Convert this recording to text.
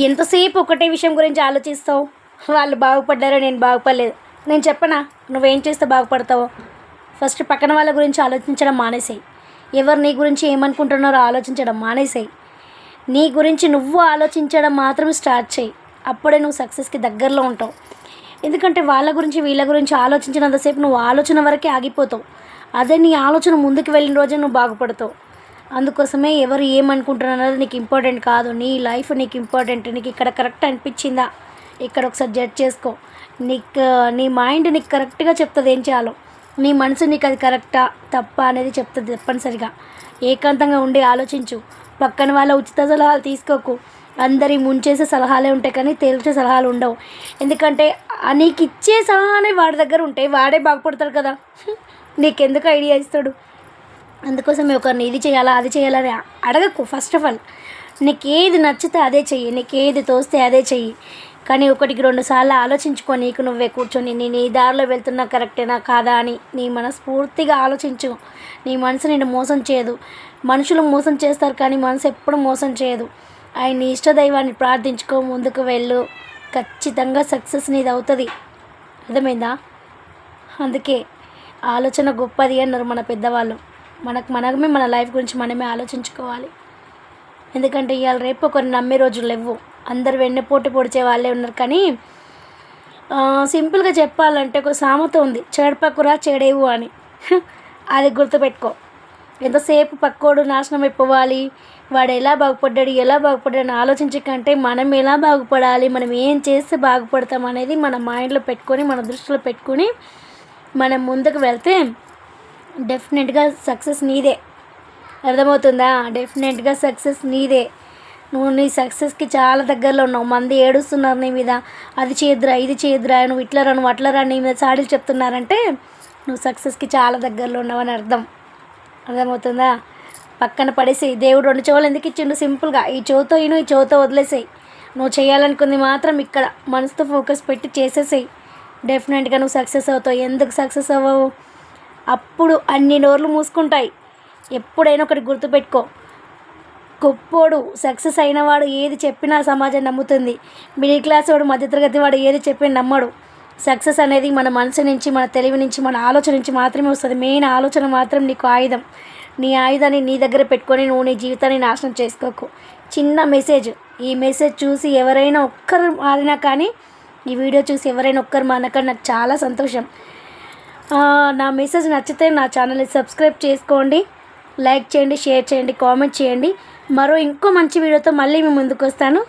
ఎంతసేపు ఒకటే విషయం గురించి ఆలోచిస్తావు? వాళ్ళు బాగుపడ్డారో నేను బాగుపడలేదు. నేను చెప్పనా? నువ్వేం చేస్తే బాగుపడతావో? ఫస్ట్ పక్కన వాళ్ళ గురించి ఆలోచించడం మానేసేయి. ఎవరు నీ గురించి ఏమనుకుంటున్నారో ఆలోచించడం మానేసేయి. నీ గురించి నువ్వు ఆలోచించడం మాత్రం స్టార్ట్ చేయి. అప్పుడే నువ్వు సక్సెస్కి దగ్గరలో ఉంటావు. ఎందుకంటే వాళ్ళ గురించి వీళ్ళ గురించి ఆలోచించినంతసేపు నువ్వు ఆలోచన వరకే ఆగిపోతావు. అదే నీ ఆలోచన ముందుకు వెళ్ళిన రోజే నువ్వు బాగుపడతావు. అందుకోసమే ఎవరు ఏమనుకుంటున్నారు నీకు ఇంపార్టెంట్ కాదు. నీ లైఫ్ నీకు ఇంపార్టెంట్. నీకు ఇక్కడ కరెక్ట్ అనిపించిందా? ఇక్కడ ఒకసారి జడ్జ్ చేసుకో. నీకు నీ మైండ్ నీకు కరెక్ట్గా చెప్తుంది ఏం చేయాలో. నీ మనసు నీకు అది కరెక్టా? తప్ప అనేది చెప్తుంది తప్పనిసరిగా. ఏకాంతంగా ఉండి ఆలోచించు. పక్కన వాళ్ళ ఉచిత సలహాలు తీసుకోకు. అందరి ముంచేసే సలహాలే ఉంటాయి కానీ తేల్చే సలహాలు ఉండవు. ఎందుకంటే నీకు ఇచ్చే సలహానే వాడి దగ్గర ఉంటాయి వాడే బాగుపడతాడు కదా. నీకెందుకు ఐడియా ఇస్తాడు? అందుకోసం ఒకరిని ఇది చేయాలా అది చేయాలని అడగకు. ఫస్ట్ ఆఫ్ ఆల్ నీకు ఏది నచ్చితే అదే చెయ్యి నీకు ఏది తోస్తే అదే చెయ్యి. కానీ ఒకటికి రెండు సార్లు ఆలోచించుకో నీకు నువ్వే కూర్చొని నేను ఈ దారిలో వెళ్తున్నా కరెక్టేనా కాదా అని నీ మనస్ఫూర్తిగా ఆలోచించు. నీ మనసు నేను మోసం చేయదు. మనుషులు మోసం చేస్తారు కానీ మనసు ఎప్పుడు మోసం చేయదు. ఆయన ఇష్టదైవాన్ని ప్రార్థించుకో ముందుకు వెళ్ళు. ఖచ్చితంగా సక్సెస్ నీది అవుతుంది. అర్థమైందా? అందుకే ఆలోచన గొప్పది అన్నారు మన పెద్దవాళ్ళు. మనకు మనమే మన లైఫ్ గురించి మనమే ఆలోచించుకోవాలి. ఎందుకంటే ఇవాళ రేపు ఒకరిని నమ్మే రోజులు లేవు. అందరు వెన్నెపోటు పొడిచే వాళ్ళే ఉన్నారు కానీ సింపుల్గా చెప్పాలంటే ఒక సామెత ఉంది. చెడపకురా చెడేవు అని. అది గుర్తుపెట్టుకో. ఎంతసేపు పక్కోడు నాశనం అయిపోవాలి? వాడు ఎలా బాగుపడ్డాడు ఎలా బాగుపడ్డాడు అని ఆలోచించే కంటే మనం ఎలా బాగుపడాలి మనం ఏం చేస్తే బాగుపడతాం అనేది మన మైండ్లో పెట్టుకొని మన దృష్టిలో పెట్టుకొని మనం ముందుకు వెళ్తే డెఫినెట్గా సక్సెస్ నీదే. అర్థమవుతుందా? డెఫినెట్గా సక్సెస్ నీదే. నువ్వు నీ సక్సెస్కి చాలా దగ్గరలో ఉన్నావు. మంది ఏడుస్తున్నారు నీ మీద. అది చేద్దురా ఇది చేద్దురా నువ్వు ఇట్లా నువ్వు అట్లా రా నీ మీద సాడీలు చెప్తున్నారంటే నువ్వు సక్సెస్కి చాలా దగ్గరలో ఉన్నావని అర్థం. అర్థమవుతుందా? పక్కన పడేసి దేవుడు రెండు చెవులు ఎందుకు ఇచ్చిండు? సింపుల్గా. ఈ చెవుతో ఇను ఈ చెవుతో వదిలేసేయి. నువ్వు చేయాలనుకుంది మాత్రం ఇక్కడ మనసుతో ఫోకస్ పెట్టి చేసేసేయి. డెఫినెట్గా నువ్వు సక్సెస్ అవుతావు. ఎందుకు సక్సెస్ అవ్వవు? అప్పుడు అన్ని నోర్లు మూసుకుంటాయి. ఎప్పుడైనా ఒకటి గుర్తుపెట్టుకో. గొప్పోడు సక్సెస్ అయినవాడు ఏది చెప్పినా సమాజం నమ్ముతుంది. మిడిల్ క్లాస్ వాడు మధ్యతరగతి వాడు ఏది చెప్పినా నమ్మడు. సక్సెస్ అనేది మన మనసు నుంచి మన తెలివి నుంచి మన ఆలోచన నుంచి మాత్రమే వస్తుంది. మెయిన్ ఆలోచన మాత్రం నీకు ఆయుధం. నీ ఆయుధాన్ని నీ దగ్గర పెట్టుకొని నువ్వు నీ జీవితాన్ని నాశనం చేసుకోకు. చిన్న మెసేజ్. ఈ మెసేజ్ చూసి ఎవరైనా ఒక్కరు మారినా కానీ ఈ వీడియో చూసి ఎవరైనా ఒక్కరు మారినా నాకు చాలా సంతోషం. నా మెసేజ్ నచ్చితే నా ఛానల్ని సబ్స్క్రైబ్ చేసుకోండి లైక్ చేయండి షేర్ చేయండి కామెంట్ చేయండి. మరో ఇంకో మంచి వీడియోతో మళ్ళీ మీ ముందుకు వస్తాను.